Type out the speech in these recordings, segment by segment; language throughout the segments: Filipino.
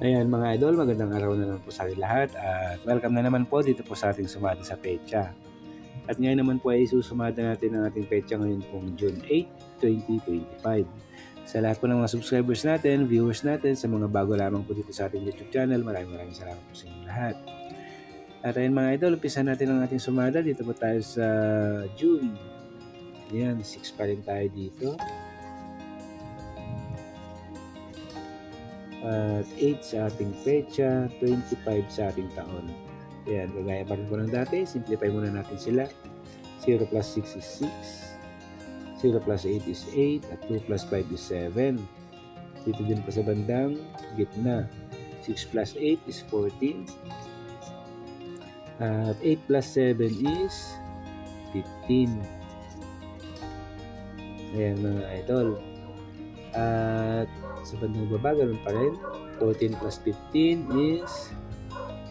Ayan mga idol, magandang araw na naman po sa ating lahat at welcome na naman po dito po sa ating sumada sa pecha. At ngayon naman po ay susumada natin ang ating pecha ngayon pong June 8, 2025. Sa lahat po ng mga subscribers natin, viewers natin, sa mga bago lamang po dito sa ating YouTube channel, maraming maraming salamat po sa inyo lahat. At ayun mga idol, umpisa natin ang ating sumada. Dito po tayo sa June. Ayan, 6 pa rin tayo dito. At 8 sa ating pecha, 25 sa ating taon. Ayan, gagaya pa rin po ng dati, simplify muna natin sila. 0 plus 6 is 6, 0 plus 8 is 8, at 2 plus 5 is 7. Dito din pa sa bandang gitna, 6 plus 8 is 14, at 8 plus 7 is 15. Ayan mga idol. At sa bandang baba, ganun pa rin. 14 plus 15 is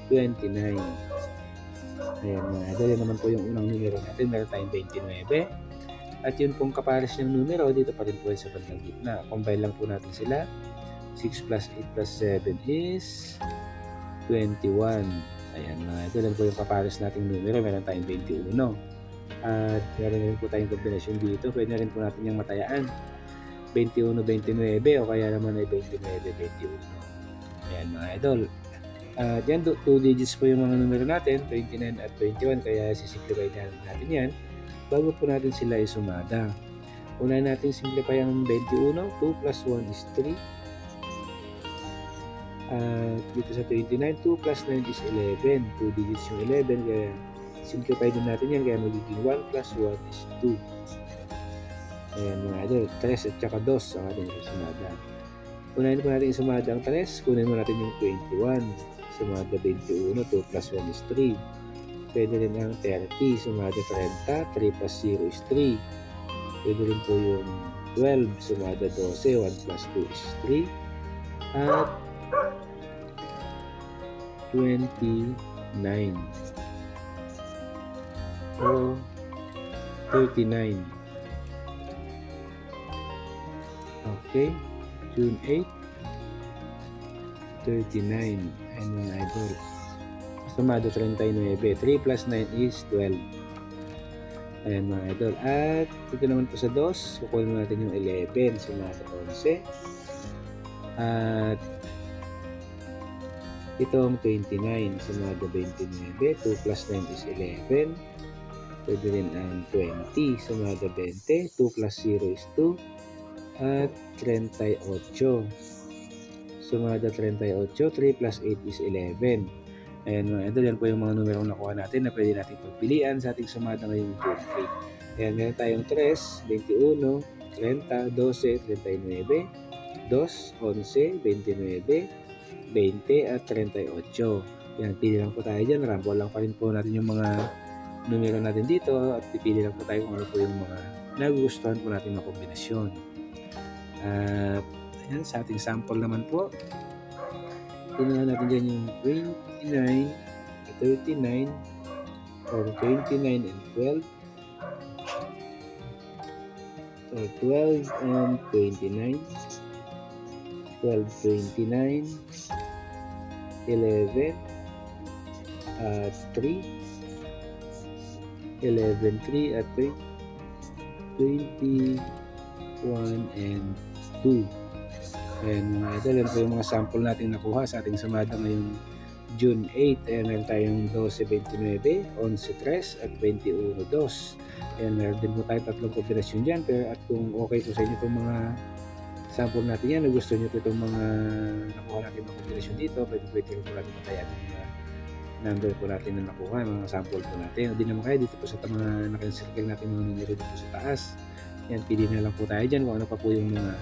29. Ayan mga idol, yan naman po yung unang numero natin. Meron tayong 29. At yun pong kapares ng numero, dito pa rin po sa bandang gitna. Combine lang po natin sila. 6 plus 8 plus 7 is 21. Ayan mga idol, yan po yung kapares nating numero. Meron tayong 21. At meron rin po tayong kombinasyon dito. Pwede rin po natin yung matayaan. 21-29 o kaya naman ay 29-21. Ayan mga idol. At yan, 2 digits po yung mga numero natin, 29 at 21, kaya sisimplify na natin yan bago po natin sila isumada. Una natin simplify ang 21, 2 plus 1 is 3. At dito sa 29, 2 plus 9 is 11. 2 digits yung 11, kaya simplify din natin yan, kaya magiging 1 plus 1 is 2. Ayan mga idol, 3 at saka 2 ang ating sumada. Unahin po natin sumada ang 3, kunin mo natin yung 21. Sumada 21, 2 plus 1 is 3. Pwede rin ang 30, sumada 30, 3 plus 0 is 3. Pwede rin po yung 12, sumada 12, 1 plus 2 is 3. At 29 o 39. Okay. June 8. 39. Ayan mga idol. Sumado 39. 3 plus 9 is 12. Ayan mga idol. At dito naman po sa 2, kukunin natin yung 11. Sumado 11. At ito ang 29. Sumado 29. 2 plus 9 is 11. Pwede rin ang 20. Sumado 20. 2 plus 0 is 2 at 38. Sumada 38, 3 plus 8 is 11. Ayan mga idol, yan po yung mga numero nakuha natin na pwede natin pagpilian sa ating sumada ngayong June 8. Ayan, meron tayong 3, 21, 30, 12, 39, 2, 11, 29, 20 at 38. Yan, pili lang po tayo dyan. Rumble lang pa rin po natin yung mga numero natin dito at pipili lang po tayo kung ano po yung mga nagugustuhan po natin na kombinasyon. At ayan, sa ating sample naman po, tunahan natin dyan yung 29, 39, or 29 and 12. So 12 and 29, 12, 29, 11, at 3, 11, 3 at 3, 21 and 2. Ayan mga idol, yan po yung mga sample natin nakuha sa ating sumada ngayong June 8. Ayan, meron tayong 12.29, 11.3 at 21.2. Ayan, meron din po tayo tatlong kombinasyon dyan. Pero at kung okay po sa inyo itong mga sample natin yan, na gusto nyo po itong mga nakuha natin mga kombinasyon dito, pwede pwede rin po natin matayan yung mga number po natin na nakuha, mga sample po natin. O di naman kayo dito po sa mga nakasirkel natin mga numero dito sa taas. Yan, pili na lang po tayo dyan kung ano pa po yung mga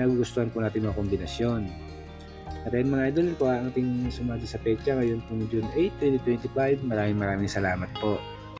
nagugustuhan po natin mga kombinasyon. At ayun mga idol, ito ang ating sumati sa pecha ngayon pong June 8, 2025. Maraming maraming salamat po.